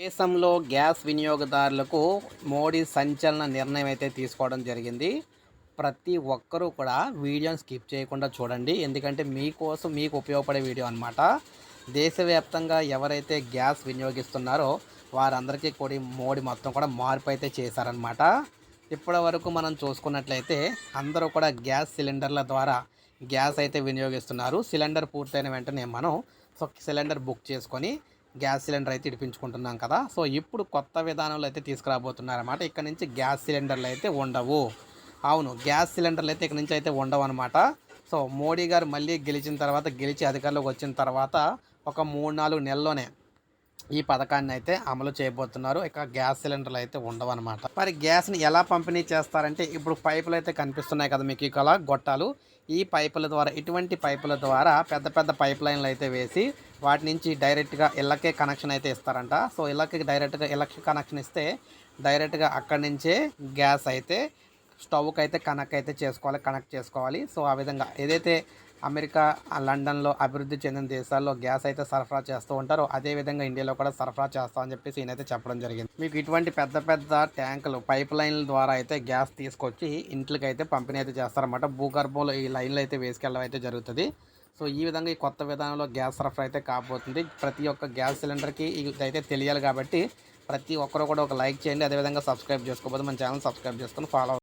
దేశంలో గ్యాస్ వినియోగదారులకు మోడీ సంచలన నిర్ణయం అయితే తీసుకోవడం జరిగింది. ప్రతి ఒక్కరూ కూడా వీడియోని స్కిప్ చేయకుండా చూడండి. ఎందుకంటే మీకోసం మీకు ఉపయోగపడే వీడియో అనమాట దేశవ్యాప్తంగా ఎవరైతే గ్యాస్ వినియోగిస్తున్నారో వారందరికీ కూడా మోడీ మొత్తం కూడా మార్పు అయితే చేశారనమాట ఇప్పటి వరకు మనం చూసుకున్నట్లయితే అందరూ కూడా గ్యాస్ సిలిండర్ల ద్వారా గ్యాస్ అయితే వినియోగిస్తున్నారు. సిలిండర్ పూర్తయిన వెంటనే మనం సో సిలిండర్ బుక్ చేసుకొని గ్యాస్ సిలిండర్ అయితే ఇడిపించుకుంటున్నాం కదా. సో ఇప్పుడు కొత్త విధానంలో అయితే తీసుకురాబోతున్నారన్నమాట. ఇక్కడ నుంచి గ్యాస్ సిలిండర్లు అయితే ఉండవు. అవును గ్యాస్ సిలిండర్లు అయితే ఇక్కడ నుంచి అయితే ఉండవు అనమాట సో మోడీ గారు మళ్ళీ గెలిచిన తర్వాత గెలిచి అధికారంలోకి వచ్చిన తర్వాత ఒక మూడు నాలుగు నెలల్లోనే ఈ పథకాన్ని అయితే అమలు చేయబోతున్నారు. ఇక గ్యాస్ సిలిండర్లు అయితే ఉండవు అనమాట మరి గ్యాస్ని ఎలా పంపిణీ చేస్తారంటే ఇప్పుడు పైపులు అయితే కనిపిస్తున్నాయి కదా మీకు ఇక్కడ గొట్టాలు. ఈ పైపుల ద్వారా ఇటువంటి పైపుల ద్వారా పెద్ద పెద్ద పైప్ లైన్లు అయితే వేసి వాటి నుంచి డైరెక్ట్గా ఇళ్ళకే కనెక్షన్ అయితే ఇస్తారంట. సో ఇళ్ళకి డైరెక్ట్గా ఇళ్ళకి కనెక్షన్ ఇస్తే డైరెక్ట్గా అక్కడి నుంచే గ్యాస్ అయితే స్టవ్కి అయితే కనెక్ట్ అయితే చేసుకోవాలి కనెక్ట్ చేసుకోవాలి. సో ఆ విధంగా ఏదైతే అమెరికా లండన్లో అభివృద్ధి చెందిన దేశాల్లో గ్యాస్ అయితే సరఫరా చేస్తూ ఉంటారో అదే విధంగా ఇండియాలో కూడా సరఫరా చేస్తామని చెప్పేసి ఈయనైతే చెప్పడం జరిగింది. మీకు ఇటువంటి పెద్ద పెద్ద ట్యాంకులు పైప్ లైన్ల ద్వారా అయితే గ్యాస్ తీసుకొచ్చి ఇంట్లోకి అయితే పంపిణీ అయితే చేస్తారన్నమాట. భూగర్భంలో ఈ లైన్లు అయితే వేసుకెళ్ళడం అయితే జరుగుతుంది. సో ఈ విధంగా ఈ కొత్త విధానంలో గ్యాస్ సరఫరా అయితే కాబోతుంది. ప్రతి ఒక్క గ్యాస్ సిలిండర్కి ఇదైతే తెలియాలి కాబట్టి ప్రతి ఒక్కరు కూడా ఒక లైక్ చేయండి. అదేవిధంగా సబ్స్క్రైబ్ చేసుకోకపోతే మన ఛానల్ సబ్స్క్రైబ్ చేసుకొని ఫాలో